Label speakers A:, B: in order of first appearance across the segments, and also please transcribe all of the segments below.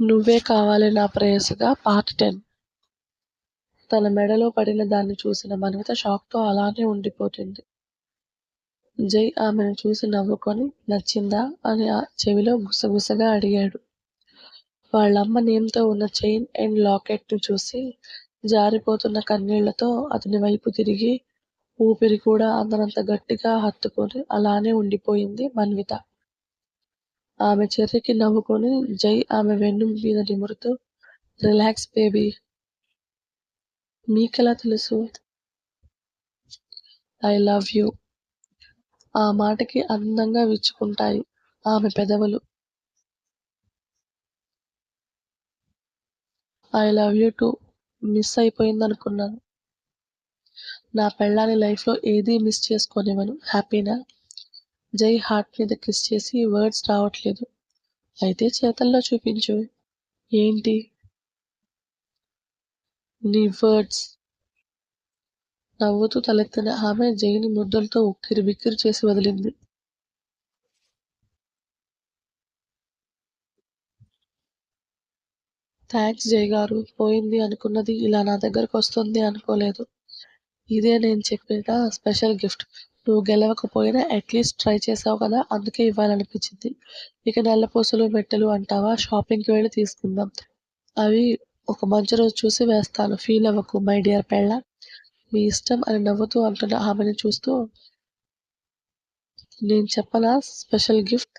A: నువ్వే కావాలి నా ప్రేయసిగా పార్ట్ టెన్. తన మెడలో పడిన దాన్ని చూసిన మన్విత షాక్తో అలానే ఉండిపోతుంది. జై ఆమెను చూసి నవ్వుకొని నచ్చిందా? అని ఆ చెవిలో గుసగుసగా అడిగాడు. వాళ్ళమ్మ నేమ్తో ఉన్న చైన్ అండ్ లాకెట్ను చూసి జారిపోతున్న కన్నీళ్ళతో అతని వైపు తిరిగి ఊపిరి కూడా అందనంత గట్టిగా హత్తుకొని అలానే ఉండిపోయింది మన్విత. ఆమె చెర్రికి నవ్వుకొని జై ఆమె వెన్ను మీద నిమురుతూ రిలాక్స్ బేబీ. మీకెలా తెలుసు? I love you. ఆ మాటకి అందంగా విచ్చుకుంటాయి ఆమె పెదవులు. I love you too. Miss అయిపోయిందనుకున్నాను. నా పెళ్ళాని లైఫ్లో ఏదీ మిస్ చేసుకోనివ్వను. హ్యాపీనా? జై హార్ట్ మీద కిస్ చేసి వర్డ్స్ రావట్లేదు. అయితే చేతల్లో చూపించు. ఏంటి? నీ వర్డ్స్. నవ్వుతూ తలెత్తిన ఆమె జైని ముద్దులతో ఉక్కిరి బిక్కిరి చేసి వదిలింది. థ్యాంక్స్ జై గారు పోయింది అనుకున్నది ఇలా నా దగ్గరకు వస్తుంది అనుకోలేదు. ఇదే నేను చెప్పిన స్పెషల్ గిఫ్ట్. నువ్వు గెలవకపోయినా అట్లీస్ట్ ట్రై చేసావు కదా అందుకే ఇవ్వాలనిపించింది. ఇక నల్లపూసలు మెట్టెలు అంటావా? షాపింగ్కి వెళ్ళి తీసుకుందాం. అవి ఒక మంచి రోజు చూసి వేస్తాను. ఫీల్ అవ్వకు మై డియర్ పెళ్ళ. మీ ఇష్టం అని నవ్వుతూ అంటున్న ఆమెను చూస్తూ నేను చెప్పనా స్పెషల్ గిఫ్ట్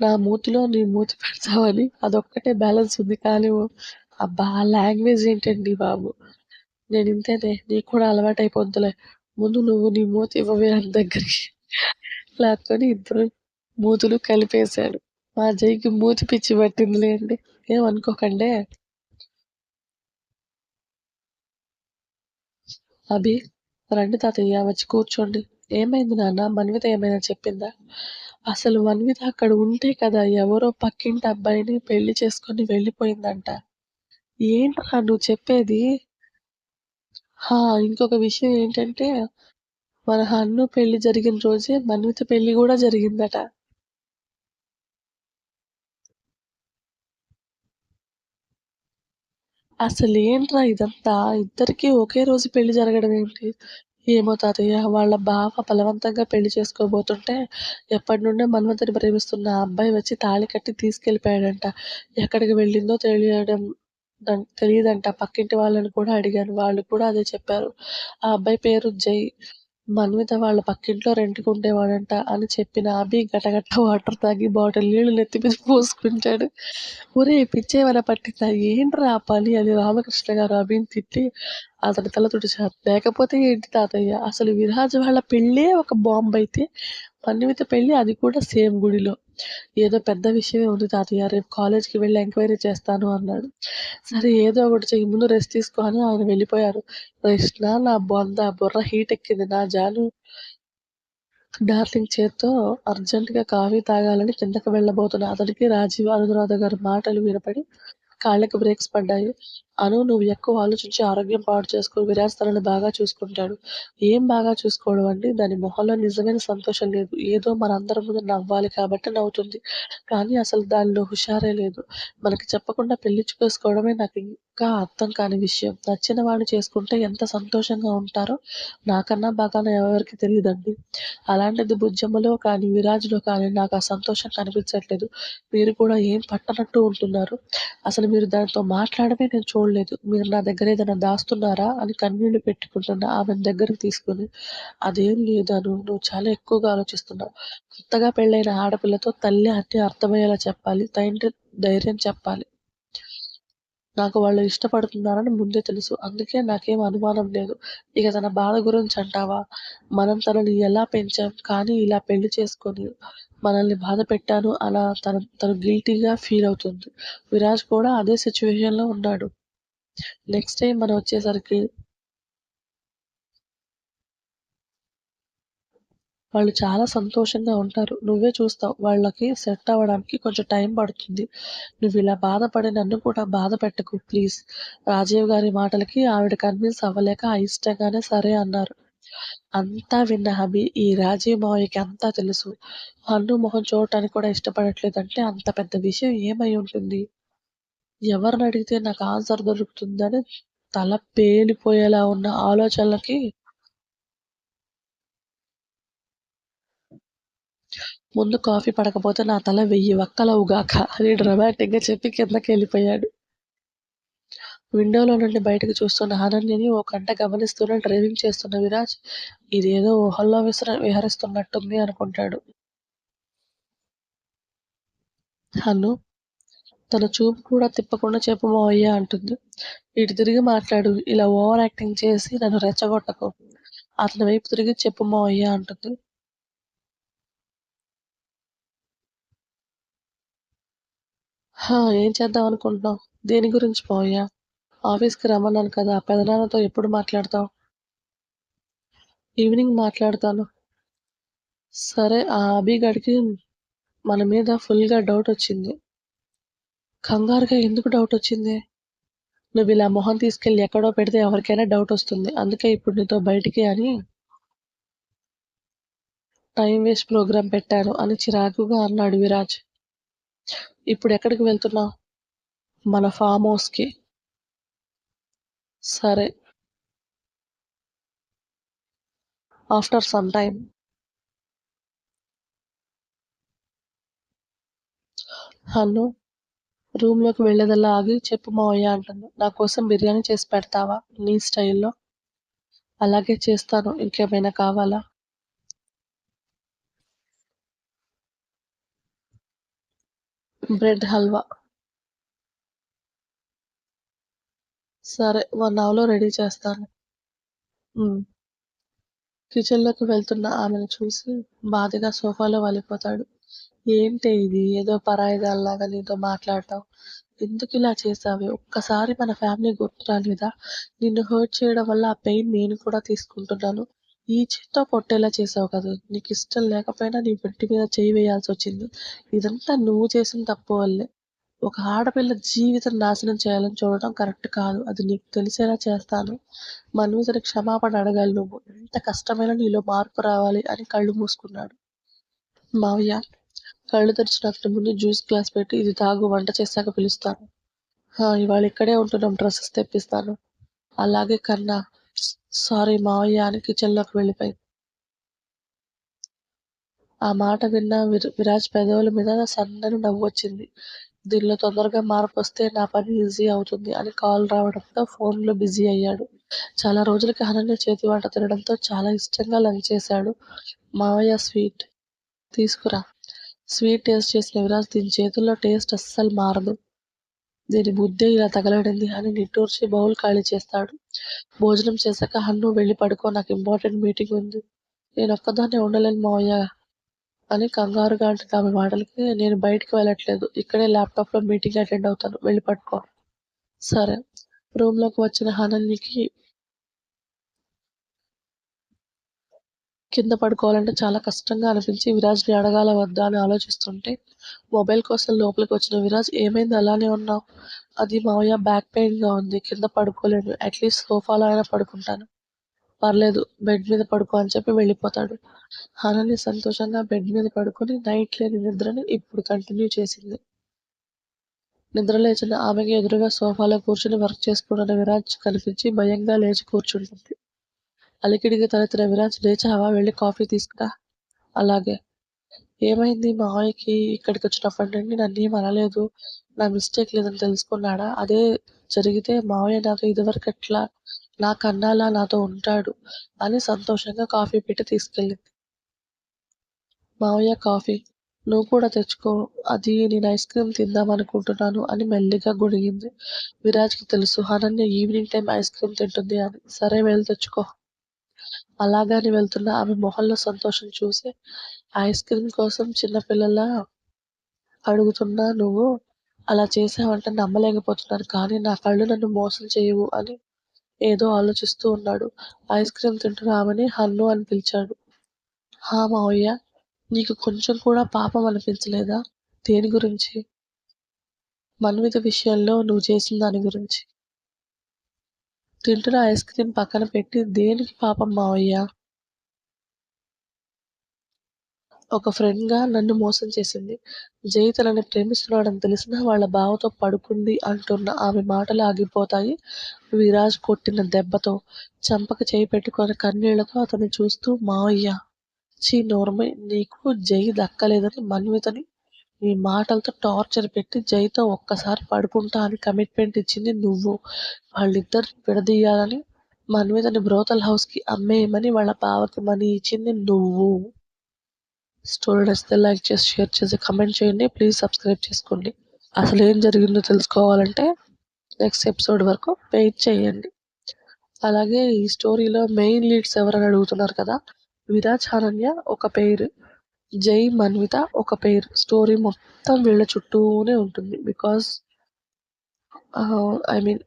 A: నా మూతిలో నీ మూతి పెడతావని. అదొక్కటే బ్యాలెన్స్ ఉంది కానీ ఓ అబ్బా లాంగ్వేజ్ ఏంటండి బాబు? నేను ఇంతేనే నీకు కూడా అలవాటు అయిపోద్దులే ముందు నువ్వు నీ మూత ఇవ్వవే అని దగ్గరికి లాక్కొని ఇద్దరు మూతులు కలిపేశాడు మా జైకి మూతి పిచ్చి పట్టిందిలేండి ఏమనుకోకండి? అభి రండి తాతయ్య వచ్చి కూర్చోండి. ఏమైంది నాన్న? మన్విత ఏమైనా చెప్పిందా? అసలు మన్విత అక్కడ ఉంటే కదా ఎవరో పక్కింటి అబ్బాయిని పెళ్ళి చేసుకొని వెళ్ళిపోయిందంట. ఏంట్రా నువ్వు చెప్పేది? హా ఇంకొక విషయం ఏంటంటే మన హన్ను పెళ్ళి జరిగిన రోజే మన్విత పెళ్ళి కూడా జరిగిందట. అసలు ఏంట్రా ఇదంతా? ఇద్దరికి ఒకే రోజు పెళ్ళి జరగడం ఏంటి? ఏమో తాతయ్య వాళ్ళ బావ బలవంతంగా పెళ్ళి చేసుకోబోతుంటే ఎప్పటి నుండే మన్వంతని ప్రేమిస్తున్న ఆ అబ్బాయి వచ్చి తాళి కట్టి తీసుకెళ్ళిపోయాడంట. ఎక్కడికి వెళ్ళిందో తెలియడం తెలియదంట పక్కింటి వాళ్ళని కూడా అడిగాను. వాళ్ళు కూడా అదే చెప్పారు. ఆ అబ్బాయి పేరు జై. మన్విత వాళ్ళ పక్కింట్లో రెంట్కి ఉండేవాడంట అని చెప్పిన అభి గటగట్ట వాటర్ తాగి బాటిల్ నీళ్ళు నెత్తి మీద పోసుకుంటాడు. ఒరే పిచ్చేమైనా పట్టిందా? ఏంట్రా ఆ పని అని రామకృష్ణ గారు అభిని తిట్టి అతని తల తుడిచారు. లేకపోతే ఏంటి తాతయ్య? అసలు విరాజ్ వాళ్ళ పెళ్ళే ఒక బాంబు అయితే పన్నిమిత పెళ్ళి అది కూడా సేమ్ గుడిలో. ఏదో పెద్ద విషయమే ఉంది తాతయ్య రేపు కాలేజ్కి వెళ్ళి ఎంక్వైరీ చేస్తాను అన్నాడు. సరే ఏదో ఒకటి చెయ్యి ముందు రెస్ట్ తీసుకో అని ఆయన వెళ్ళిపోయారు. రెస్ట్ నా నా బొంద బుర్ర హీట్ ఎక్కింది. నా జాను డార్లింగ్ చేత్తో అర్జెంటుగా కాఫీ తాగాలని కిందకు వెళ్ళబోతున్న అతనికి రాజీవ్ అనురాధ గారి మాటలు వినపడి కాళ్ళకి బ్రేక్స్ పడ్డాయి. అను నువ్వు ఎక్కువ ఆలోచించి ఆరోగ్యం పాడు చేసుకో విరాజ్ తనని బాగా చూసుకుంటాడు. ఏం బాగా చూసుకోవడం అండి? దాని మొహంలో నిజమైన సంతోషం లేదు. ఏదో మనందరి ముందు నవ్వాలి కాబట్టి నవ్వుతుంది. కానీ అసలు దానిలో హుషారే లేదు. మనకి చెప్పకుండా పెళ్ళి చేసుకోవడమే నాకు ఇంకా అర్థం కాని విషయం. నచ్చిన వాడిని చేసుకుంటే ఎంత సంతోషంగా ఉంటారో నాకన్నా బాగా ఎవరికి తెలియదండి. అలాంటిది బుజ్జమ్మలో కానీ విరాజ్లో కానీ నాకు ఆ సంతోషం కనిపించట్లేదు. మీరు కూడా ఏం పట్టనట్టు ఉంటున్నారు? అసలు మీరు దానితో మాట్లాడమే నేను చూడలేదు. మీరు నా దగ్గర ఏదైనా దాస్తున్నారా అని కన్నీళ్ళు పెట్టుకుంటున్నా ఆమె దగ్గరకు తీసుకుని అదేం లేదను నువ్వు చాలా ఎక్కువగా ఆలోచిస్తున్నావు. కొత్తగా పెళ్ళైన ఆడపిల్లతో తల్లి అన్ని అర్థమయ్యేలా చెప్పాలి తండ్రి ధైర్యం చెప్పాలి. నాకు వాళ్ళు ఇష్టపడుతున్నారని ముందే తెలుసు. అందుకే నాకేం అనుమానం లేదు. ఇక తన బాధ గురించి అంటావా? మనం తనని ఎలా పెంచాం? కానీ ఇలా పెళ్ళి చేసుకొని మనల్ని బాధ పెట్టాను అలా తన తను గిల్టీగా ఫీల్ అవుతుంది. విరాజ్ కూడా అదే సిచ్యువేషన్లో ఉన్నాడు. నెక్స్ట్ టైం మనం వచ్చేసరికి వాళ్ళు చాలా సంతోషంగా ఉంటారు. నువ్వే చూస్తావు. వాళ్ళకి సెట్ అవ్వడానికి కొంచెం టైం పడుతుంది. నువ్వు ఇలా బాధపడి నన్ను కూడా బాధ పెట్టకు ప్లీజ్. రాజీవ్ గారి మాటలకి ఆవిడ కన్విన్స్ అవ్వలేక అయిష్టంగానే సరే అన్నారు. అంతా విన్న హబి ఈ రాజీవ్ మావయ్యకి అంతా తెలుసు. హన్ను మొహం చూడటానికి కూడా ఇష్టపడట్లేదంటే అంత పెద్ద విషయం ఏమై ఉంటుంది? ఎవరిని అడిగితే నాకు ఆన్సర్ దొరుకుతుందని తల పేలిపోయేలా ఉన్న ఆలోచనలకి ముందు కాఫీ పడకపోతే నా తల వెయ్యి వక్కలవుగాక అని డ్రమాటిక్గా చెప్పి కిందకి వెళ్ళిపోయాడు విండోలో నుండి బయటకు చూస్తున్న అనన్యని ఓ కంట గమనిస్తూనే డ్రైవింగ్ చేస్తున్న విరాజ్ ఇదేదో ఊహల్లో విసర విహరిస్తున్నట్టుంది అనుకుంటాడు. హను తన చూపు కూడా తిప్పకుండా చెప్పు మావయ్య అంటుంది. ఇటు తిరిగి మాట్లాడు ఇలా ఓవర్ యాక్టింగ్ చేసి నన్ను రెచ్చగొట్టకు. అతని వైపు తిరిగి చెప్పు మావయ్య అంటుంది. ఏం చేద్దాం అనుకుంటున్నావు? దేని గురించి మావయ్య? ఆఫీస్కి రమ్మన్నాను కదా పెదనాన్నతో ఎప్పుడు మాట్లాడతావు? ఈవినింగ్ మాట్లాడతాను. సరే ఆ అభిగాడికి మన మీద ఫుల్గా డౌట్ వచ్చింది. కంగారుగా ఎందుకు డౌట్ వచ్చింది? నువ్వు ఇలా మొహం తీసుకెళ్ళి ఎక్కడో పెడితే ఎవరికైనా డౌట్ వస్తుంది. అందుకే ఇప్పుడు నీతో బయటికి అని టైం వేస్ట్ ప్రోగ్రాం పెట్టాను అని చిరాకుగా అన్నాడు విరాజ్. ఇప్పుడు ఎక్కడికి వెళ్తున్నావు? మన ఫామ్ హౌస్కి. సరే. After some time. హలో రూమ్లోకి వెళ్ళేదల్లా ఆగి చెప్పు మావయ్య అంటుంది. నా కోసం బిర్యానీ చేసి పెడతావా నీ స్టైల్లో? అలాగే చేస్తాను. ఇంకేమైనా కావాలా? బ్రెడ్ హల్వా. సరే వన్ అవర్లో రెడీ చేస్తాను. కిచెన్లోకి వెళ్తున్న ఆమెను చూసి బాధగా సోఫాలో వాలిపోతాడు. ఏంటే ఇది ఏదో పరాయిదాల్లాగా నీతో మాట్లాడటం. ఎందుకు ఇలా చేసావే ఒక్కసారి మన ఫ్యామిలీ గుర్తు రాలేదా? నిన్ను హర్ట్ చేయడం వల్ల ఆ పెయిన్ నేను కూడా తీసుకుంటున్నాను. ఈ చేత్తో కొట్టేలా చేసావు కదా! నీకు ఇష్టం లేకపోయినా నీ బిడ్డ మీద చెయ్యి వేయాల్సొచ్చింది. ఇదంతా నువ్వు చేసిన తప్పు వల్లే. ఒక ఆడపిల్ల జీవితం నాశనం చేయాలని చూడటం కరెక్ట్ కాదు. అది నీకు తెలిసేలా చేస్తాను. మన్మథుని క్షమాపణ అడగాలి నువ్వు. ఎంత కష్టమైనా నీలో మార్పు రావాలి అని కళ్ళు మూసుకున్నాడు. మావయ్య కళ్ళు తెరిచిన అతని ముందు జ్యూస్ గ్లాస్ పెట్టి ఇది తాగు వంట చేశాక పిలుస్తాను. ఇవాళ ఇక్కడే ఉంటున్నాం డ్రెస్సెస్ తెప్పిస్తాను. అలాగే కన్నా సారీ మావయ్య అని కిచెన్లోకి వెళ్ళిపోయింది. ఆ మాట విన్న విరాజ్ పెదవుల మీద సన్నని నవ్వు వచ్చింది దీనిలో తొందరగా మార్పు వస్తే నా పని ఈజీ అవుతుంది అని కాల్ రావడంతో ఫోన్లో బిజీ అయ్యాడు. చాలా రోజులకి అనన్య చేతి వంట తినడంతో చాలా ఇష్టంగా లంచ్ చేశాడు. మావయ్య స్వీట్ తీసుకురా. స్వీట్ టేస్ట్ చేసిన విరాజ్ దీని చేతుల్లో టేస్ట్ అస్సలు మారదు. దీని బుద్ధే ఇలా తగలడింది అని నిట్టూర్చి బౌల్ ఖాళీ చేస్తాడు. భోజనం చేశాక హన్ను వెళ్ళి పడుకో నాకు ఇంపార్టెంట్ మీటింగ్ ఉంది. నేను ఒక్కదాన్నే ఉండలేను మావయ్య అని కంగారుగా అంటున్న ఆమె మాటలకి నేను బయటికి వెళ్ళట్లేదు. ఇక్కడే ల్యాప్టాప్లో మీటింగ్ అటెండ్ అవుతాను. వెళ్ళి పట్టుకో సరే. రూమ్లోకి వచ్చిన అనన్యకి కింద పడుకోవాలంటే చాలా కష్టంగా అనిపించి విరాజ్ని అడగాల వద్దా అని ఆలోచిస్తుంటే మొబైల్ కోసం లోపలికి వచ్చిన విరాజ్ ఏమైంది అలానే ఉన్నావు? అది మావయ్య బ్యాక్ పెయిన్గా ఉంది. కింద పడుకోలేను. అట్లీస్ట్ సోఫాలో అయినా పడుకుంటాను. పర్లేదు బెడ్ మీద పడుకో అని చెప్పి వెళ్ళిపోతాడు. అనన్య సంతోషంగా బెడ్ మీద పడుకొని నైట్ లేని నిద్రని ఇప్పుడు కంటిన్యూ చేసింది. నిద్ర లేచిన ఆమెకి ఎదురుగా సోఫాలో కూర్చుని వర్క్ చేసుకుంటున్న విరాజ్ కనిపించి భయంగా లేచి కూర్చుంటుంది. అలికిడికి తలెత్తిన విరాజ్ లేచావా వెళ్ళి కాఫీ తీసుకురా. అలాగే. ఏమైంది మావయ్యకి ఇక్కడికొచ్చినప్పటి నుండి నన్నేం అనలేదు. నా మిస్టేక్ లేదని తెలుసుకున్నాడా? అదే జరిగితే మావయ్య నాతో ఇదివరకట్లా నా కన్నాలా నాతో ఉంటాడు అని సంతోషంగా కాఫీ పెట్టి తీసుకెళ్ళింది. మావయ్య కాఫీ. నువ్వు కూడా తెచ్చుకో. అది నేను ఐస్ క్రీమ్ తిందామనుకుంటున్నాను అని మెల్లిగా గొణిగింది. విరాజ్కి తెలుసు Ananya evening time ice cream తింటుంది అని. సరే వెళ్ళి తెచ్చుకో. అలాగని వెళ్తున్న ఆమె మొహంలో సంతోషం చూసి ఐస్ క్రీమ్ కోసం చిన్నపిల్లలా అడుగుతున్నా నువ్వు అలా చేసావంటే నమ్మలేకపోతున్నాను కానీ నా కళ్ళు నన్ను మోసం చేయవు అని ఏదో ఆలోచిస్తూ ఉన్నాడు. ఐస్ క్రీమ్ తింటున్న ఆమెని హన్ను అని పిలిచాడు. హా మావయ్య నీకు కొంచెం కూడా పాపం అనిపించలేదా? దేని గురించి? మన్విత విషయంలో నువ్వు చేసిన దాని గురించి. తింటున్న ఐస్ క్రీమ్ పక్కన పెట్టి దేనికి పాపం మావయ్య? ఒక ఫ్రెండ్గా నన్ను మోసం చేసింది. జై తనని ప్రేమిస్తున్నాడని తెలిసినా వాళ్ళ బావతో పడుకుంది అంటున్న ఆమె మాటలు ఆగిపోతాయి. విరాజ్ కొట్టిన దెబ్బతో చంపక చేయి పెట్టుకుని కన్నీళ్ళతో అతన్ని చూస్తూ మావయ్య చీ నోర్మై నీకు జై దక్కలేదని మన్వితని ఈ మాటలతో టార్చర్ పెట్టి జైతో ఒక్కసారి పడుకుంటా అని కమిట్మెంట్ ఇచ్చింది నువ్వు. వాళ్ళిద్దరిని విడదీయాలని మన్వితని బ్రోతల్ హౌస్‌కి అమ్మేయమని వాళ్ళ బావకి మనీ ఇచ్చింది నువ్వు. స్టోరీ నచ్చితే లైక్ చేసి, షేర్ చేసి, కమెంట్ చేయండి. ప్లీజ్ సబ్స్క్రైబ్ చేసుకోండి. అసలు ఏం జరిగిందో తెలుసుకోవాలంటే నెక్స్ట్ ఎపిసోడ్ వరకు వెయిట్ చేయండి. అలాగే ఈ స్టోరీలో మెయిన్ లీడ్స్ ఎవరని అడుగుతున్నారు కదా! విరాజ్, అనన్య ఒక పేరు జై, మన్విత ఒక పేరు స్టోరీ మొత్తం వీళ్ళ చుట్టూనే ఉంటుంది. Because I mean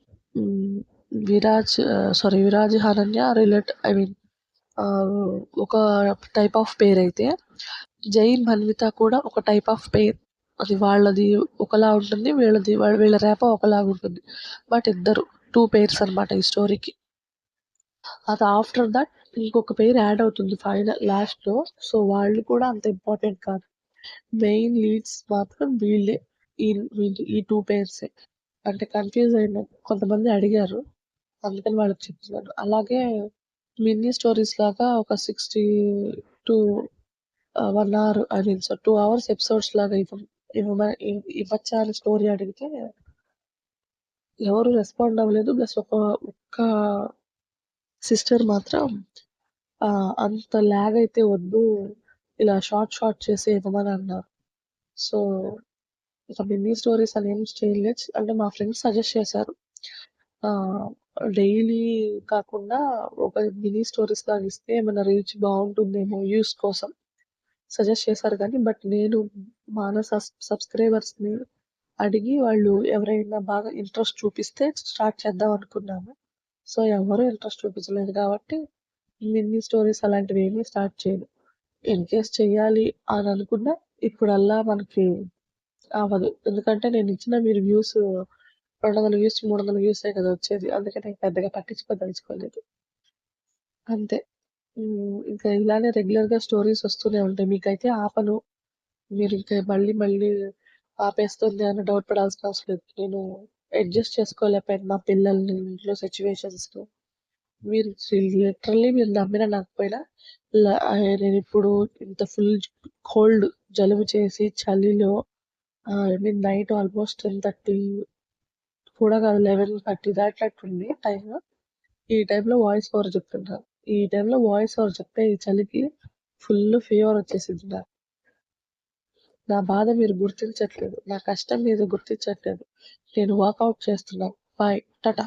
A: Viraj sorry Viraj, Ananya relate I mean ఒక టైప్ ఆఫ్ పేరు అయితే జై, మన్విత కూడా ఒక టైప్ ఆఫ్ పేర్ అది వాళ్ళది ఒకలా ఉంటుంది. వీళ్ళది వీళ్ళ రేప ఒకలాగా ఉంటుంది. బట్ ఇద్దరు టూ పేర్స్ అనమాట ఈ స్టోరీకి. అది ఆఫ్టర్ దట్ ఇంకొక పేరు యాడ్ అవుతుంది ఫైనల్ లాస్ట్‌లో. సో, వాళ్ళు కూడా అంత ఇంపార్టెంట్ కాదు. మెయిన్ లీడ్స్ మాత్రం వీళ్ళే. ఈ వీళ్ళు ఈ టూ పేర్సే అంటే కన్‌ఫ్యూజ్ అయిన కొంతమంది అడిగారు. అందుకని వాళ్ళకి చెప్తున్నాను. అలాగే మినీ స్టోరీస్ లాగా ఒక 60 to one hour I mean so two hours episodes లాగా ఇవ్వం ఇవ్వమ ఇవ్వచ్చా అని స్టోరీ అడిగితే ఎవరు రెస్పాండ్ అవ్వలేదు. ప్లస్ ఒక ఒక్క సిస్టర్ మాత్రం అంత లాగ్ అయితే వద్దు. ఇలా షార్ట్ షార్ట్ చేసి ఇవ్వమని అన్నారు. సో, ఇక మినీ స్టోరీస్ అని ఏం చేయలేదు. అంటే మా ఫ్రెండ్స్ సజెస్ట్ చేశారు. డైలీ కాకుండా ఒక మినీ స్టోరీస్ లాగా ఇస్తే ఏమైనా రీచ్ బాగుంటుందేమో యూస్ కోసం సజెస్ట్ చేశారు కానీ, బట్ నేను మానస సబ్ సబ్స్క్రైబర్స్‌ని అడిగి వాళ్ళు ఎవరైనా బాగా ఇంట్రెస్ట్ చూపిస్తే స్టార్ట్ చేద్దాం అనుకున్నాము. సో, ఎవరు ఇంట్రెస్ట్ చూపించలేదు కాబట్టి మినీ స్టోరీస్ అలాంటివి ఏమీ స్టార్ట్ చేయను. ఇన్‌కేస్ చెయ్యాలి అని అనుకున్నా ఇప్పుడల్లా మనకి అవ్వదు. ఎందుకంటే నేను ఇచ్చిన మీరు వ్యూస్ 200 వ్యూస్, 300 వ్యూసే కదా వచ్చేది. అందుకే నేను పెద్దగా పట్టించుకోదలుచుకోలేదు. అంతే. ఇంకా ఇలానే రెగ్యులర్‌గా స్టోరీస్ వస్తూనే ఉంటాయి. మీకైతే ఆపను. మీరు ఇంకా మళ్ళీ మళ్ళీ ఆపేస్తుంది అని డౌట్ పడాల్సిన అవసరం లేదు. నేను అడ్జస్ట్ చేసుకోలేకపోయాను మా పిల్లల్ని, ఇంట్లో సిచ్యువేషన్స్లో మీరు లిటరల్లీ మీరు నమ్మినా నమ్మకపోయినా పోయినా ఇప్పుడు ఇంత ఫుల్ కోల్డ్ జలుబు చేసి చలిలో ఐ మీన్ నైట్ ఆల్మోస్ట్ 10:30 కూడా కాదు 11:30 దాటినట్టుంది టైం ఈ టైంలో వాయిస్ ఓవర్ చెప్తున్నాను. ఈ టైంలో వాయిస్ ఓవర్ చెప్తే ఈ చలికి ఫుల్ ఫీవర్ వచ్చేసింది నాకు. నా బాధ మీరు గుర్తించట్లేదు. నా కష్టం మీరు గుర్తించట్లేదు. నేను వర్కౌట్ చేస్తున్నాను బాయ్. టటా